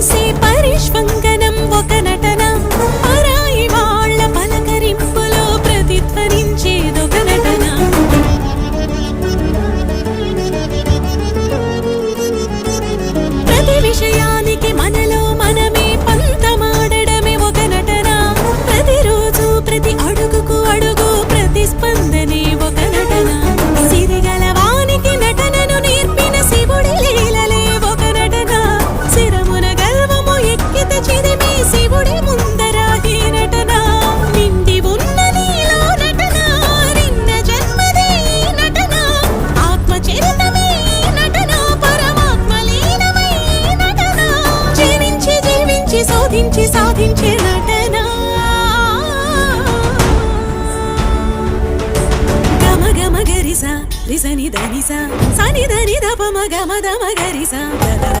isipan సాధించి సాధించే నటన. గమ గమ గరిసా రిసని ధనిసా సని ధని దప మగ మద గరిసా.